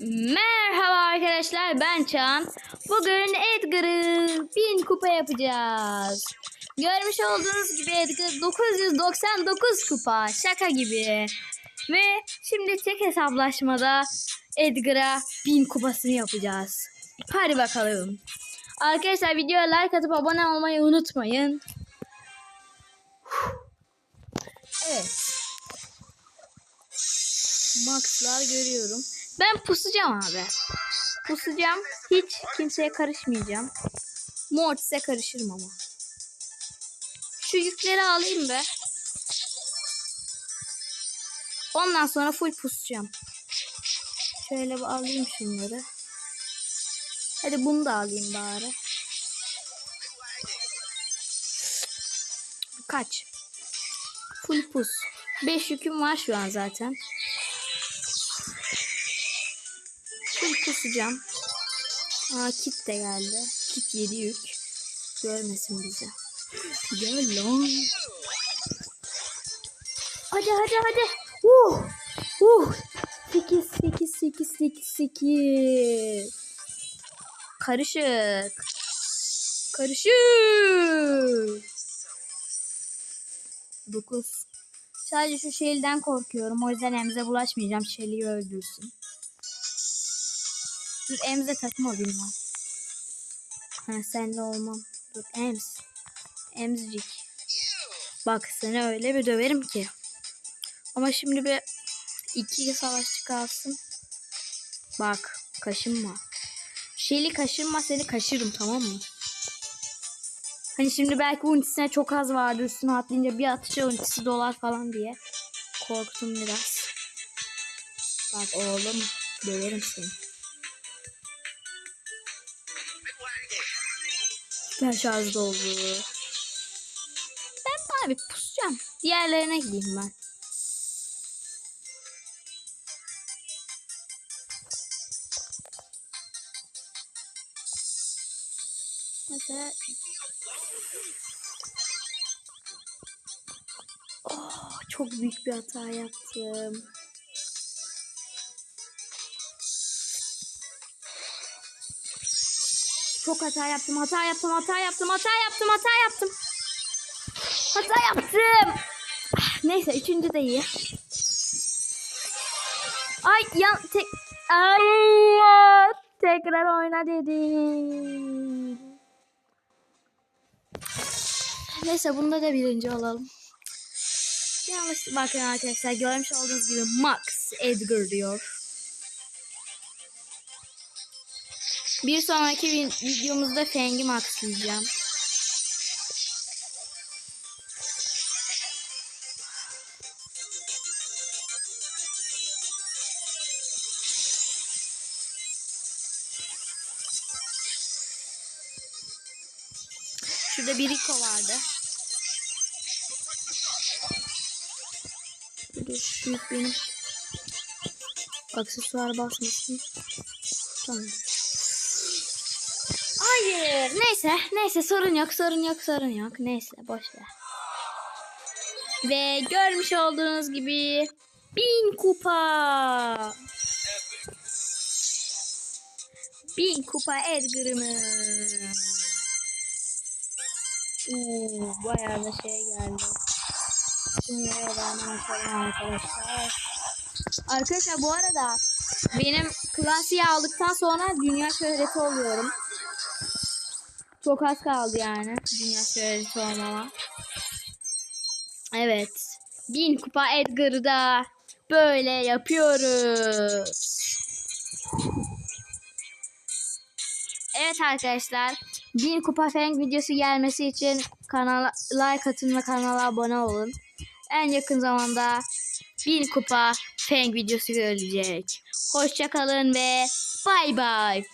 Merhaba arkadaşlar ben Çağan. Bugün Edgar'ı 1000 kupa yapacağız. Görmüş olduğunuz gibi Edgar 999 kupa şaka gibi. Ve şimdi tek hesaplaşmada Edgar'a 1000 kupasını yapacağız. Hadi bakalım. Arkadaşlar videoya like atıp abone olmayı unutmayın. Evet. Max'lar görüyorum. Ben pusacağım abi. Pusacağım. Hiç kimseye karışmayacağım. Mortis'e karışırım ama. Şu yükleri alayım be. Ondan sonra full pusacağım. Şöyle bir alayım şunları. Hadi bunu da alayım bari. Kaç? Full pus. 5 yüküm var şu an zaten. Full pusacağım. Aa kit de geldi. Kit 7 yük. Görmesin bizi. Gel lan. Hadi hadi hadi. Uh. Uh. 8 8 8 8 8. Karışık. Karışık. 9. Sadece şu Shelly'den korkuyorum. O yüzden Emze bulaşmayacağım. Shelly'yi öldürsün. Dur Emze takım olayım ben. Ha senle olmam. Dur Ems. Emzicik. Bak seni öyle bir döverim ki. Ama şimdi bir iki savaşçı kalsın. Bak kaşınma. Shelly kaşınma seni kaşırım tamam mı? Hani şimdi belki ultisine çok az vardı üstüne atlayınca bir atışa ultisi dolar falan diye. Korktum biraz. Bak oğlum döverim seni. Süper şarj doldu. Ben abi pusacağım. Diğerlerine gideyim ben. Mesela Oh, çok büyük bir hata yaptım. Çok hata yaptım, hata yaptım, hata yaptım, hata yaptım, hata yaptım. Hata yaptım. Neyse üçüncü de iyi. Ay yan tek Ay tekrar oyna dedim. Neyse bunda da birinci olalım. Yanlış bakın arkadaşlar görmüş olduğunuz gibi Max Edgar diyor. Bir sonraki vi- videomuzda Feng'i maxlayacağım. Şurada bir Rico vardı. Dur şu benim. Aksesuar basmasın. Tamam. Hayır. Neyse. Neyse sorun yok sorun yok sorun yok. Neyse boş ver. Ve görmüş olduğunuz gibi bin kupa. Bin kupa Edgar'ımız. Oo, bayağı da şey geldi. Şunlara rağmen açalım arkadaşlar. Arkadaşlar bu arada benim klasiği aldıktan sonra dünya şöhreti oluyorum. Çok az kaldı yani dünya şöhreti olmama. Evet. Bin kupa Edgar'ı da böyle yapıyoruz. Evet arkadaşlar. Bin kupa feng videosu gelmesi için kanala like atın ve kanala abone olun. En yakın zamanda bin kupa feng videosu gelecek. Hoşçakalın ve bay bay.